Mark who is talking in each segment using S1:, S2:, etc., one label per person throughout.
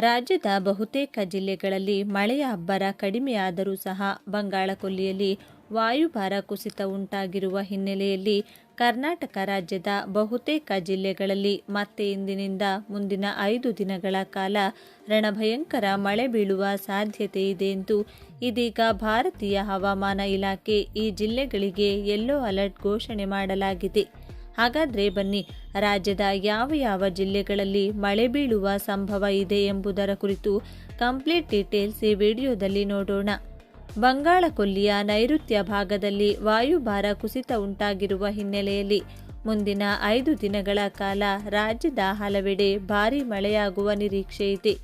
S1: ರಾಜ್ಯದ ಬಹುತೇಕ ಜಿಲ್ಲೆಗಳಲ್ಲಿ ಮಳೆಯ ಅಬ್ಬರ ಕಡಿಮೆಯಾದರೂ ಸಹ ಬಂಗಾಳಕೊಲ್ಲಿಯಲ್ಲಿ ವಾಯುಭಾರ ಕುಸಿತ ಉಂಟಾಗಿರುವ ಹಿನ್ನೆಲೆಯಲ್ಲಿ ಕರ್ನಾಟಕ ರಾಜ್ಯದ ಬಹುತೇಕ ಜಿಲ್ಲೆಗಳಲ್ಲಿ ಮತ್ತೆ ಇಂದಿನಿಂದ ಮುಂದಿನ ಐದು ದಿನಗಳ ಕಾಲ ರಣಭಯಂಕರ ಮಳೆ ಬೀಳುವ ಸಾಧ್ಯತೆ ಇದೆ ಎಂದು ಇದೀಗ ಭಾರತೀಯ ಹವಾಮಾನ ಇಲಾಖೆ ಈ ಜಿಲ್ಲೆಗಳಿಗೆ ಯೆಲ್ಲೋ ಅಲರ್ಟ್ ಘೋಷಣೆ ಮಾಡಲಾಗಿದೆ. ಹಾಗಾದ್ರೆ ಬನ್ನಿ, ರಾಜ್ಯದ ಯಾವ ಯಾವ ಜಿಲ್ಲೆಗಳಲ್ಲಿ ಮಳೆ ಬೀಳುವ ಸಂಭವ ಇದೆ ಎಂಬುದರ ಕುರಿತು ಕಂಪ್ಲೀಟ್ ಡೀಟೇಲ್ಸ್ ಈ ವಿಡಿಯೋದಲ್ಲಿ ನೋಡೋಣ. ಬಂಗಾಳ ಕೊಲ್ಲಿಯ ನೈಋತ್ಯ ಭಾಗದಲ್ಲಿ ವಾಯುಭಾರ ಕುಸಿತ ಉಂಟಾಗಿರುವ ಹಿನ್ನೆಲೆಯಲ್ಲಿ ಮುಂದಿನ ಐದು ದಿನಗಳ ಕಾಲ ರಾಜ್ಯದ ಹಲವೆಡೆ ಭಾರೀ ಮಳೆಯಾಗುವ ನಿರೀಕ್ಷೆ ಇದೆ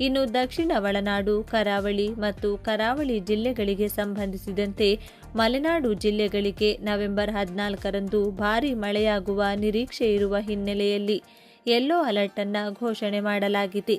S1: ಇನ್ನು ದಕ್ಷಿಣ ಒಳನಾಡು, ಕರಾವಳಿ ಮತ್ತು ಕರಾವಳಿ ಜಿಲ್ಲೆಗಳಿಗೆ ಸಂಬಂಧಿಸಿದಂತೆ ಮಲೆನಾಡು ಜಿಲ್ಲೆಗಳಿಗೆ ನವೆಂಬರ್ ಹದಿನಾಲ್ಕರಂದು ಭಾರೀ ಮಳೆಯಾಗುವ ನಿರೀಕ್ಷೆ ಇರುವ ಹಿನ್ನೆಲೆಯಲ್ಲಿ ಯೆಲ್ಲೋ ಅಲರ್ಟ್ ಅನ್ನು ಘೋಷಣೆ ಮಾಡಲಾಗಿದೆ.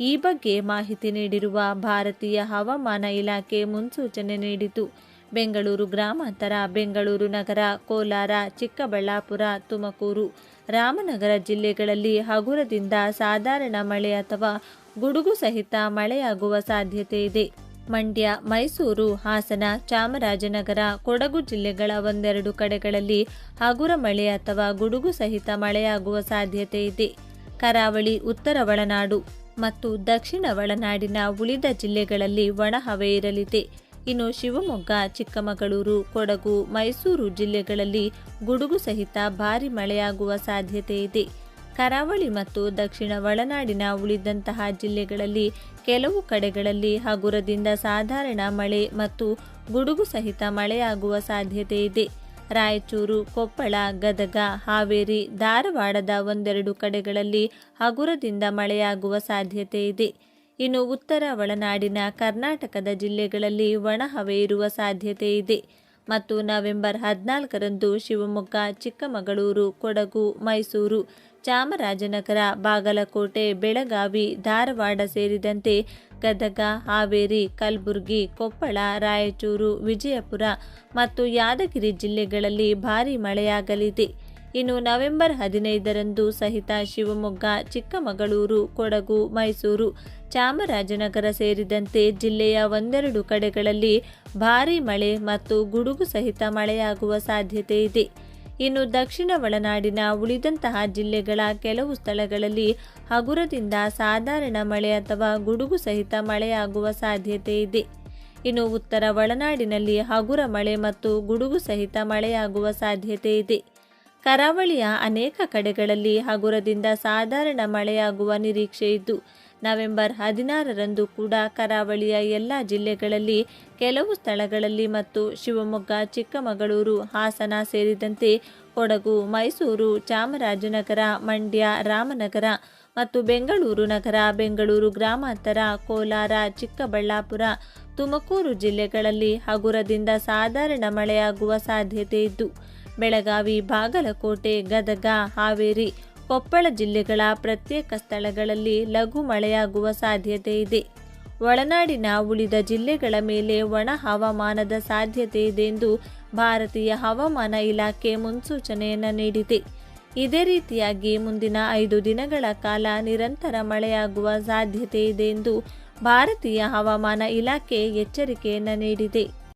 S1: ಈ ಬಗ್ಗೆ ಮಾಹಿತಿ ನೀಡಿರುವ ಭಾರತೀಯ ಹವಾಮಾನ ಇಲಾಖೆ ಮುನ್ಸೂಚನೆ ನೀಡಿತು. ಬೆಂಗಳೂರು ಗ್ರಾಮಾಂತರ, ಬೆಂಗಳೂರು ನಗರ, ಕೋಲಾರ, ಚಿಕ್ಕಬಳ್ಳಾಪುರ, ತುಮಕೂರು. ರಾಮನಗರ ಜಿಲ್ಲೆಗಳಲ್ಲಿ ಹಗುರದಿಂದ ಸಾಧಾರಣ ಮಳೆ ಅಥವಾ ಗುಡುಗು ಸಹಿತ ಮಳೆಯಾಗುವ ಸಾಧ್ಯತೆ ಇದೆ. ಮಂಡ್ಯ, ಮೈಸೂರು, ಹಾಸನ, ಚಾಮರಾಜನಗರ, ಕೊಡಗು ಜಿಲ್ಲೆಗಳ ಒಂದೆರಡು ಕಡೆಗಳಲ್ಲಿ ಹಗುರ ಮಳೆ ಅಥವಾ ಗುಡುಗು ಸಹಿತ ಮಳೆಯಾಗುವ ಸಾಧ್ಯತೆ ಇದೆ. ಕರಾವಳಿ, ಉತ್ತರ ಒಳನಾಡು ಮತ್ತು ದಕ್ಷಿಣ ಒಳನಾಡಿನ ಉಳಿದ ಜಿಲ್ಲೆಗಳಲ್ಲಿ ಒಣಹವೆ ಇರಲಿದೆ. ಇನ್ನು ಶಿವಮೊಗ್ಗ, ಚಿಕ್ಕಮಗಳೂರು, ಕೊಡಗು, ಮೈಸೂರು ಜಿಲ್ಲೆಗಳಲ್ಲಿ ಗುಡುಗು ಸಹಿತ ಭಾರಿ ಮಳೆಯಾಗುವ ಸಾಧ್ಯತೆ ಇದೆ. ಕರಾವಳಿ ಮತ್ತು ದಕ್ಷಿಣ ಒಳನಾಡಿನ ಉಳಿದಂತಹ ಜಿಲ್ಲೆಗಳಲ್ಲಿ ಕೆಲವು ಕಡೆಗಳಲ್ಲಿ ಹಗುರದಿಂದ ಸಾಧಾರಣ ಮಳೆ ಮತ್ತು ಗುಡುಗು ಸಹಿತ ಮಳೆಯಾಗುವ ಸಾಧ್ಯತೆ ಇದೆ. ರಾಯಚೂರು, ಕೊಪ್ಪಳ, ಗದಗ, ಹಾವೇರಿ, ಧಾರವಾಡದ ಒಂದೆರಡು ಕಡೆಗಳಲ್ಲಿ ಹಗುರದಿಂದ ಮಳೆಯಾಗುವ ಸಾಧ್ಯತೆ ಇದೆ. ಇನ್ನು ಉತ್ತರ ಒಳನಾಡಿನ ಕರ್ನಾಟಕದ ಜಿಲ್ಲೆಗಳಲ್ಲಿ ಒಣಹವೆ ಇರುವ ಸಾಧ್ಯತೆ ಇದೆ. ಮತ್ತು ನವೆಂಬರ್ ಹದಿನಾಲ್ಕರಂದು ಶಿವಮೊಗ್ಗ, ಚಿಕ್ಕಮಗಳೂರು, ಕೊಡಗು, ಮೈಸೂರು, ಚಾಮರಾಜನಗರ, ಬಾಗಲಕೋಟೆ, ಬೆಳಗಾವಿ, ಧಾರವಾಡ ಸೇರಿದಂತೆ ಗದಗ, ಹಾವೇರಿ, ಕಲಬುರಗಿ, ಕೊಪ್ಪಳ, ರಾಯಚೂರು, ವಿಜಯಪುರ ಮತ್ತು ಯಾದಗಿರಿ ಜಿಲ್ಲೆಗಳಲ್ಲಿ ಭಾರೀ ಮಳೆಯಾಗಲಿದೆ. ಇನ್ನು ನವೆಂಬರ್ ಹದಿನೈದರಂದು ಸಹಿತ ಶಿವಮೊಗ್ಗ, ಚಿಕ್ಕಮಗಳೂರು, ಕೊಡಗು, ಮೈಸೂರು, ಚಾಮರಾಜನಗರ ಸೇರಿದಂತೆ ಜಿಲ್ಲೆಯ ಒಂದೆರಡು ಕಡೆಗಳಲ್ಲಿ ಭಾರೀ ಮಳೆ ಮತ್ತು ಗುಡುಗು ಸಹಿತ ಮಳೆಯಾಗುವ ಸಾಧ್ಯತೆ ಇದೆ. ಇನ್ನು ದಕ್ಷಿಣ ಒಳನಾಡಿನ ಉಳಿದಂತಹ ಜಿಲ್ಲೆಗಳ ಕೆಲವು ಸ್ಥಳಗಳಲ್ಲಿ ಹಗುರದಿಂದ ಸಾಧಾರಣ ಮಳೆ ಅಥವಾ ಗುಡುಗು ಸಹಿತ ಮಳೆಯಾಗುವ ಸಾಧ್ಯತೆ ಇದೆ. ಇನ್ನು ಉತ್ತರ ಒಳನಾಡಿನಲ್ಲಿ ಹಗುರ ಮಳೆ ಮತ್ತು ಗುಡುಗು ಸಹಿತ ಮಳೆಯಾಗುವ ಸಾಧ್ಯತೆ ಇದೆ. ಕರಾವಳಿಯ ಅನೇಕ ಕಡೆಗಳಲ್ಲಿ ಹಗುರದಿಂದ ಸಾಧಾರಣ ಮಳೆಯಾಗುವ ನಿರೀಕ್ಷೆ ಇದ್ದು, ನವೆಂಬರ್ ಹದಿನಾರರಂದು ಕೂಡ ಕರಾವಳಿಯ ಎಲ್ಲ ಜಿಲ್ಲೆಗಳಲ್ಲಿ ಕೆಲವು ಸ್ಥಳಗಳಲ್ಲಿ ಮತ್ತು ಶಿವಮೊಗ್ಗ, ಚಿಕ್ಕಮಗಳೂರು, ಹಾಸನ ಸೇರಿದಂತೆ ಕೊಡಗು, ಮೈಸೂರು, ಚಾಮರಾಜನಗರ, ಮಂಡ್ಯ, ರಾಮನಗರ ಮತ್ತು ಬೆಂಗಳೂರು ನಗರ, ಬೆಂಗಳೂರು ಗ್ರಾಮಾಂತರ, ಕೋಲಾರ, ಚಿಕ್ಕಬಳ್ಳಾಪುರ, ತುಮಕೂರು ಜಿಲ್ಲೆಗಳಲ್ಲಿ ಹಗುರದಿಂದ ಸಾಧಾರಣ ಮಳೆಯಾಗುವ ಸಾಧ್ಯತೆ ಇದ್ದು ಬೆಳಗಾವಿ, ಬಾಗಲಕೋಟೆ, ಗದಗ, ಹಾವೇರಿ, ಕೊಪ್ಪಳ ಜಿಲ್ಲೆಗಳ ಪ್ರತ್ಯೇಕ ಸ್ಥಳಗಳಲ್ಲಿ ಲಘು ಮಳೆಯಾಗುವ ಸಾಧ್ಯತೆ ಇದೆ. ಒಳನಾಡಿನ ಉಳಿದ ಜಿಲ್ಲೆಗಳ ಮೇಲೆ ಒಣ ಹವಾಮಾನದ ಸಾಧ್ಯತೆ ಇದೆ ಎಂದು ಭಾರತೀಯ ಹವಾಮಾನ ಇಲಾಖೆ ಮುನ್ಸೂಚನೆಯನ್ನು ನೀಡಿದೆ. ಇದೇ ರೀತಿಯಾಗಿ ಮುಂದಿನ ಐದು ದಿನಗಳ ಕಾಲ ನಿರಂತರ ಮಳೆಯಾಗುವ ಸಾಧ್ಯತೆ ಇದೆ ಎಂದು ಭಾರತೀಯ ಹವಾಮಾನ ಇಲಾಖೆ ಎಚ್ಚರಿಕೆಯನ್ನು ನೀಡಿದೆ.